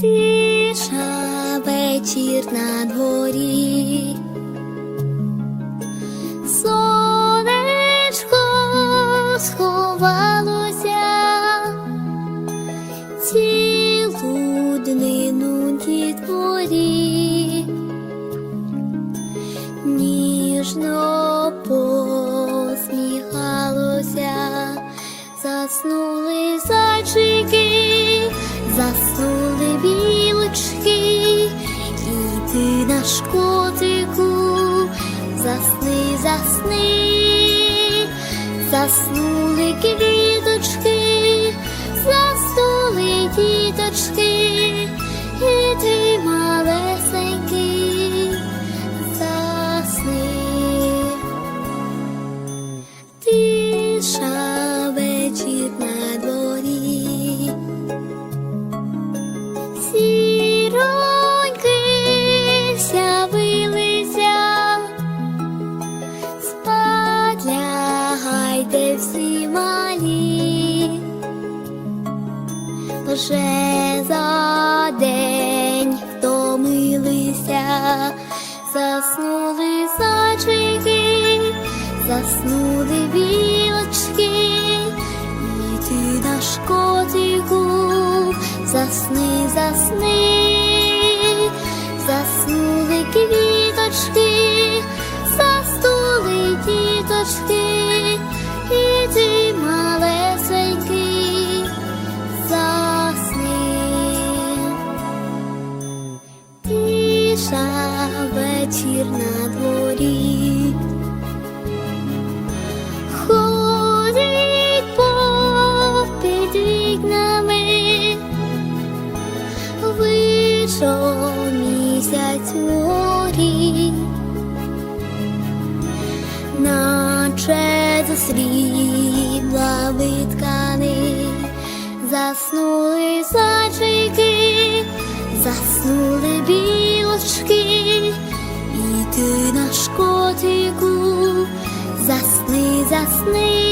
Тиша вечір на дворі. Сонечко сховалося, цілу днину дітворі, ніжно посміхалося, заснули зайчики, наш котику, засни, засни, заснули квіточки, заснули діточки, вже за день втомилися, заснули зайчики, заснули білочки, і ти наш котику, засни, засни, заснули квіточки, заснули діточки, вийшов місяць горі, наче засрібла виткани, заснули зайчики, заснули білочки, і ти наш котику, засни, засни,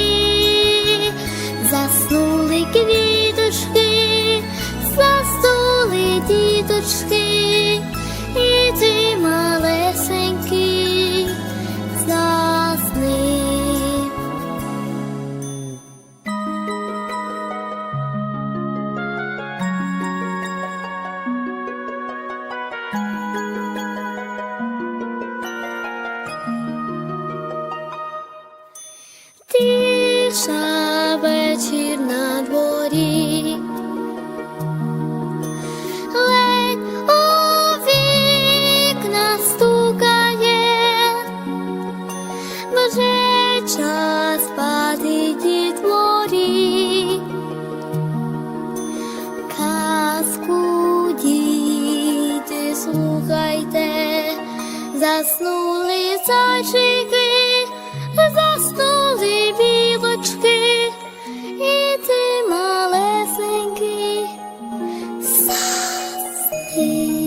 Música слухайте, заснули зайчики, заснули білочки, і ти малесенький. Сасний.